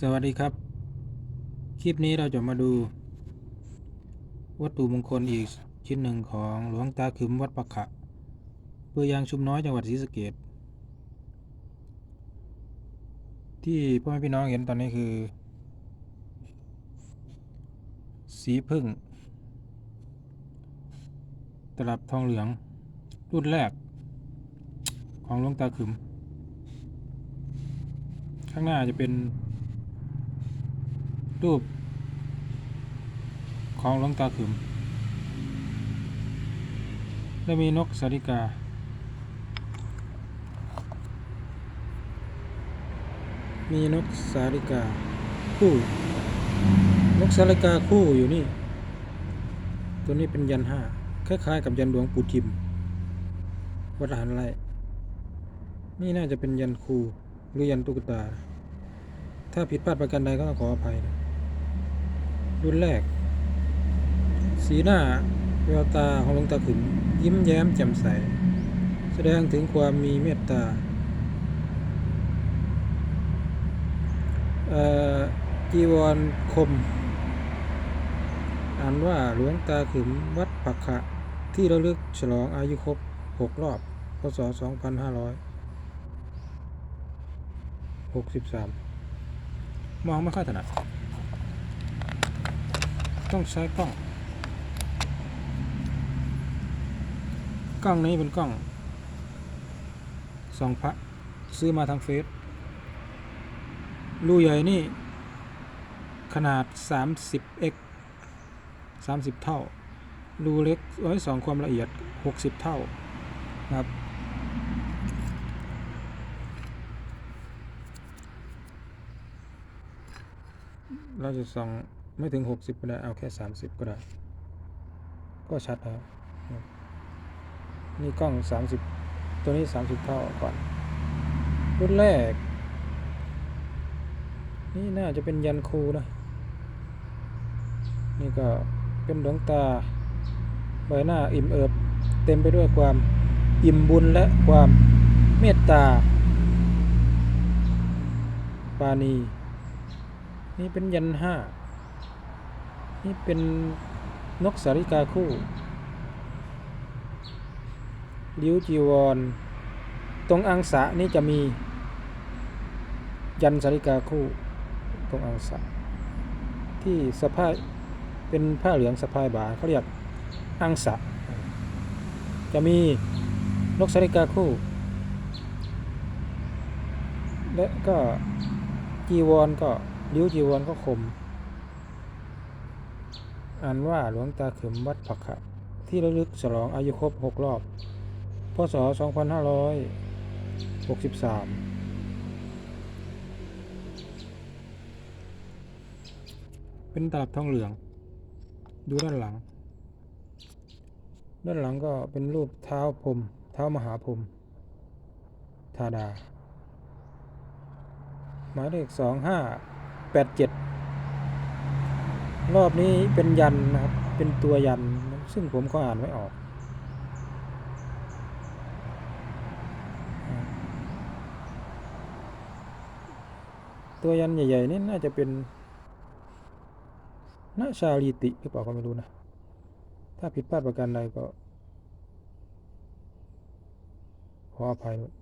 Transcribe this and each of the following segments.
สวัสดีครับ คลิปนี้เราจะมาดู วัตถุมงคลอีกชิ้นหนึ่งของหลวงตาขึมวัดปักขะเปื่อยางชุมน้อยจังหวัดศรีสะเกดที่พ่อแม่พี่น้องเห็นตอนนี้คือ สีพึ่ง ตลับทองเหลือง รุ่นแรก ของหลวงตาขึมข้างหน้าจะเป็น รูป ของหลวงตาขึมและมีนกสาริกา มีนกสาริกา คู่ นกสาริกาคู่อยู่นี่ ตัวนี้เป็นยันห้าคล้ายๆกับยันหลวงปู่ทิมวัดหารไรนี่น่าจะเป็นยันครูหรือยันตุ๊กตา ถ้าผิดพลาดประการใดก็ต้องขออภัยนะ รุ่นแรก สีหน้าแววตาของหลวงตาขึมยิ้มแย้มแจ่มใส แสดงถึงความมีเมตตาจีวรคม อ่านว่าหลวงตาขึมวัดปักขะ ที่ระลึกฉลองอายุครบ 6 รอบ พศ 2563 มองไม่ค่อยถนัด ต้องใช้กล้อง กล้องนี้เป็นกล้องสองพระซื้อมาทางเฟซรูใหญ่นี่ ขนาด 30x 30 เท่า รูเล็กร้อยสองความละเอียด 60 เท่านะครับเราจะส่อง ไม่ถึง 60 ก็ได้ เอาแค่ 30 ก็ได้ ก็ชัดแล้วนี่กล้อง 30 ตัวนี้ 30 เท่าก่อนรุ่นแรก นี่น่าจะเป็นยันครูนะ นี่ก็เป็นดวงตา ใบหน้าอิ่มเอิบ เต็มไปด้วยความอิ่มบุญและความเมตตา ปาณีนี่เป็นยันห้า นี่เป็นนกสาริกาคู่ลิ้วจีวร ตรงอังสะนี่จะมียันสาริกาคู่ ตรงอังสะ ที่สะพายเป็นผ้าเหลืองสะพายบาเขาเรียกอังสะ จะมีนกสาริกาคู่ และก็จีวรก็ริ้วจีวรก็คม อ่านว่าหลวงตาเข็มวัดผักขะที่ระลึกฉลองอายุครบ 6 รอบ พศ 2563เป็นตลับทองเหลือง ดูด้านหลัง ด้านหลังก็เป็นรูปเท้าพรมเท้ามหาพรมธาดา หมายเลขสองห้าแปดเจ็ด รอบนี้เป็นยันนะครับ เป็นตัวยัน ซึ่งผมก็อ่านไม่ออก ตัวยันใหญ่ๆนี่น่าจะเป็นนาชาลีติหรือเปล่าก็ไม่รู้นะ ถ้าผิดพลาดประการใดก็ ขออภัยด้วย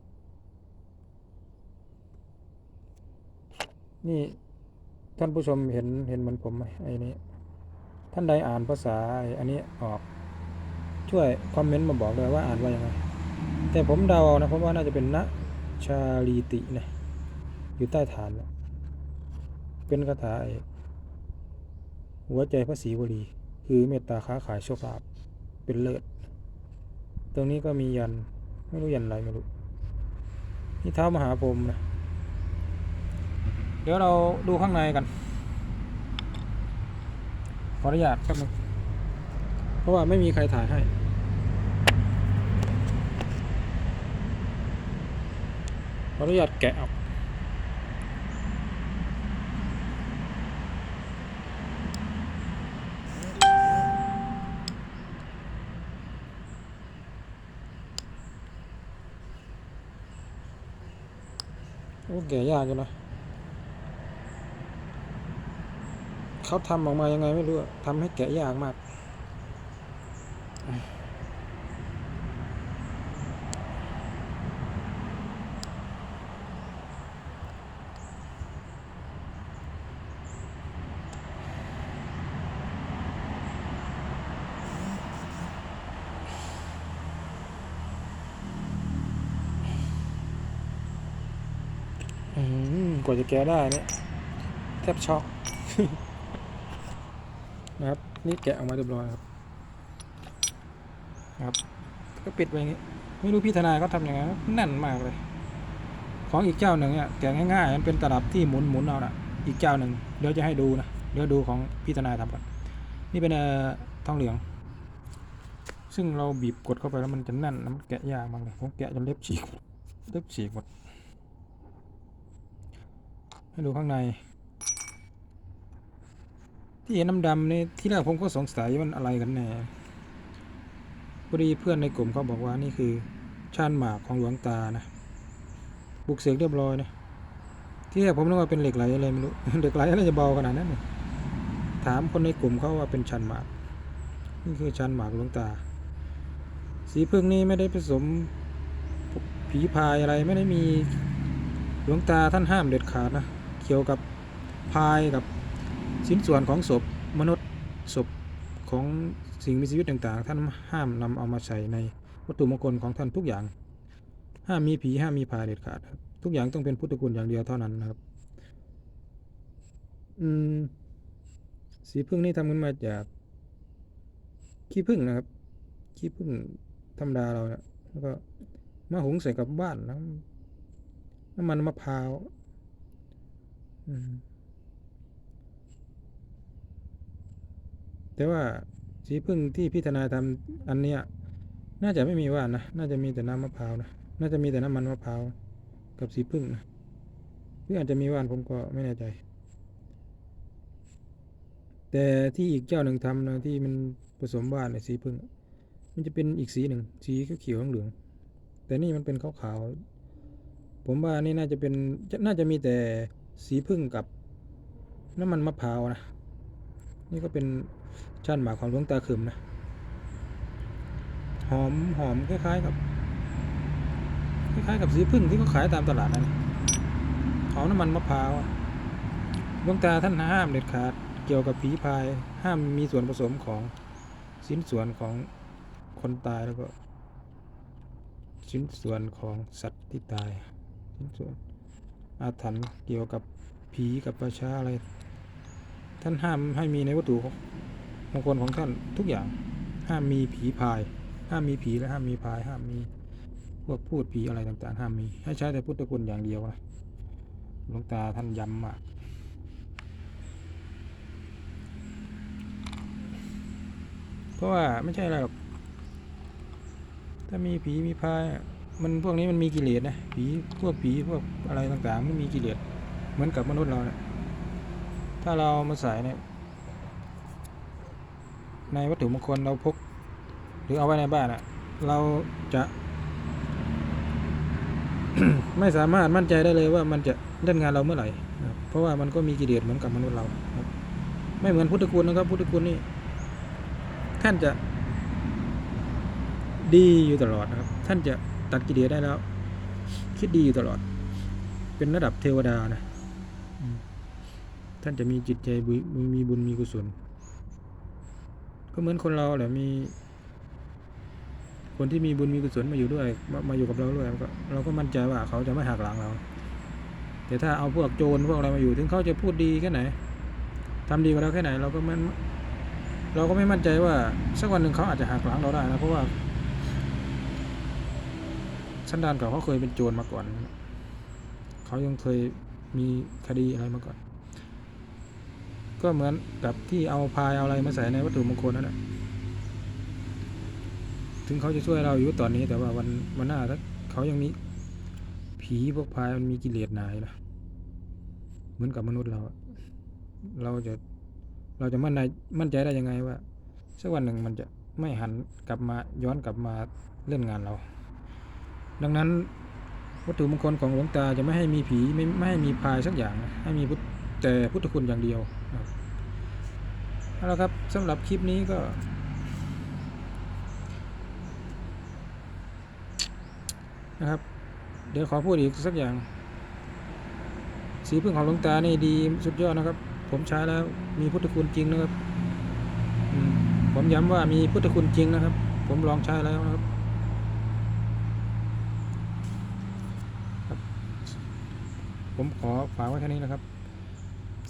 นี่ ท่านผู้ชมเห็นเห็นเหมือนผมไหมไอ้นี้ท่านใดอ่านภาษาไอ้อันนี้ออก ช่วยคอมเมนต์มาบอกเลยว่าอ่านว่ายังไงแต่ผมเดาเอานะผมว่าน่าจะเป็นนะชาลีตินะอยู่ใต้ฐานนะเป็นคาถาไอ้หัวใจพระศรีวลีคือเมตตาค้าขายโชคลาภเป็นเลิศตรงนี้ก็มียันไม่รู้ยันอะไรไม่รู้นี่เท้ามหาพรหมนะ เดี๋ยวเราดูข้างในกันขออนุญาตแป๊บนึงเพราะว่าไม่มีใครถ่ายให้ ขออนุญาตแกะออกโอ้แกะยากอยู่นะ เขาทำออกมายังไงไม่รู้ทำให้แกะยากมากกว่าจะแก้ได้เนี่ยแทบช็อก นะครับ นี่แกะออกมาเรียบร้อยครับครับ ก็ปิดไว้อย่างงี้ ไม่รู้พี่ทนายเขาทำยังไงแน่นมากเลย ของอีกเจ้าหนึ่งเนี่ยแกะง่ายๆมันเป็นตลับที่หมุนหมุนเอาน่ะอีกเจ้าหนึ่งเดี๋ยวจะให้ดูนะเดี๋ยวดูของพี่ทนายทำก่อนนี่เป็นทองเหลือง ซึ่งเราบีบกดเข้าไปแล้วมันจะแน่นมันแกะยากมากเลยผมแกะจนเล็บฉีกเล็บฉีกหมดให้ดูข้างใน ที่เห็นดำๆนี่ที่แรกผมก็สงสัยมันอะไรกันแน่พอดีเพื่อนในกลุ่มเขาบอกว่านี่คือชานหมากของหลวงตานะบุกเสกเรียบร้อยนะที่แรกผมนึกว่าเป็นเหล็กไหลอะไรไม่รู้เหล็กไหลอะไรจะเบาขนาดนั้นเนี่ยถามคนในกลุ่มเขาว่าเป็นชันหมาก นี่คือชันหมากหลวงตา สีพึ่งนี่ไม่ได้ผสมผีพายอะไรไม่ได้มีหลวงตาท่านห้ามเด็ดขาดนะเกี่ยวกับพายกับ ชิ้นส่วนของศพมนุษย์ศพของสิ่งมีชีวิตต่างๆ ท่านห้ามนำเอามาใส่ในวัตถุมงคลของท่านทุกอย่าง ห้ามมีผีห้ามมีพายเด็ดขาดครับทุกอย่างต้องเป็นพุทธคุณอย่างเดียวเท่านั้นนะครับ อืม สีพึ่งนี่ทำขึ้นมาจากขี้พึ่งนะครับ ขี้พึ่งธรรมดาเราเนี่ยแล้วก็มาหุงใส่กับบ้านน้ำน้ำมันมะพร้าว อืม แต่ว่าสีพึ่งที่พิธนาทำอันเนี้ยน่าจะไม่มีว่านนะ น่าจะมีแต่น้ำมะพร้าวนะ น่าจะมีแต่น้ำมันมะพร้าวกับสีพึ่งนะหรืออาจจะมีว่านผมก็ไม่แน่ใจ แต่ที่อีกเจ้าหนึ่งทำนะที่มันผสมว่านในสีพึ่ง มันจะเป็นอีกสีหนึ่งสีเขียวเหลือง แต่นี่มันเป็นขาวๆ ผมว่านี่น่าจะเป็นน่าจะมีแต่สีพึ่งกับน้ำมันมะพร้าวนะ นี่ก็เป็น ชั้นหมาของหลวงตาขึมนะ หอมหอมคล้ายๆกับ คล้ายๆกับสีพึ่งที่เขาขายตามตลาดนั่นหอมน้ำมันมะพร้าวอะหลวงตาท่านห้ามเด็ดขาด เกี่ยวกับผีพาย ห้ามมีส่วนผสมของชิ้นส่วนของคนตายแล้วก็ ชิ้นส่วนของสัตว์ที่ตาย ชิ้นส่วนอาถรรพ์เกี่ยวกับผีกับประชาอะไร ท่านห้ามให้มีในวัตถุ มงคลของท่านทุกอย่าง ห้ามมีผีพาย ห้ามมีผีและห้ามมีพาย ห้ามมีพวกพูดผีอะไรต่างๆ ห้ามมี ให้ใช้แต่พุทธคุณอย่างเดียวนะหลวงตาท่านย้ำมากเพราะว่าไม่ใช่อะไรหรอก ถ้ามีผีมีพาย มันพวกนี้มันมีกิเลสนะ ผีพวกผีพวกอะไรต่างๆ มันมีกิเลส เหมือนกับมนุษย์เราเนี่ยถ้าเราเอามาใส่เนี่ย ในวัตถุมงคลเราพก หรือเอาไว้ในบ้านอะเราจะไม่สามารถมั่นใจได้เลยว่ามันจะเล่นงานเราเมื่อไหร่ เพราะว่ามันก็มีกิเลสเหมือนกับมนุษย์เราไม่เหมือนพุทธคุณนะครับ พุทธคุณนี่ท่านจะดีอยู่ตลอดนะครับ ท่านจะตัดกิเลสได้แล้ว คิดดีอยู่ตลอด เป็นระดับเทวดานะ ท่านจะมีจิตใจมีบุญมีกุศล ก็เหมือนคนเราแหละมี คนที่มีบุญมีกุศลมาอยู่ด้วย มามาอยู่กับเราด้วยก็เราก็มั่นใจว่าเขาจะไม่หักหลังเรา แต่ถ้าเอาพวกโจรพวกอะไรมาอยู่ ถึงเขาจะพูดดีแค่ไหนทำดีกว่าเราแค่ไหน เราก็มันเราก็ไม่มั่นใจว่าสักวันหนึ่งเขาอาจจะหักหลังเราได้นะเพราะว่าสันดานเก่าเขาเคยเป็นโจรมาก่อน เขายังเคยมีคดีอะไรมาก่อน ก็เหมือนกับที่เอาพายเอาอะไรมาใส่ในวัตถุมงคลนั่นแหละถึงเขาจะช่วยเราอยู่ตอนนี้แต่ว่าวันวันหน้าถ้าเขายังมีผีพวกพายมันมีกิเลสหนายนะเหมือนกับมนุษย์เรา เราจะเราจะมั่นใจมั่นใจได้ยังไงว่าสักวันหนึ่งมันจะไม่หันกลับมาย้อนกลับมาเล่นงานเรา ดังนั้นวัตถุมงคลของหลวงตาจะไม่ให้มีผีไม่ไม่ให้มีพายสักอย่าง ให้มีพุทธ แต่พุทธคุณอย่างเดียวเอาละครับสำหรับคลิปนี้ก็ นะครับ เดี๋ยวขอพูดอีกสักอย่าง สีพึ่งของหลวงตานี่ดีสุดยอดนะครับ ผมใช้แล้วมีพุทธคุณจริงนะครับผมย้ำว่ามีพุทธคุณจริงนะครับ ผมลองใช้แล้วนะครับผมขอฝากไว้แค่นี้นะครับ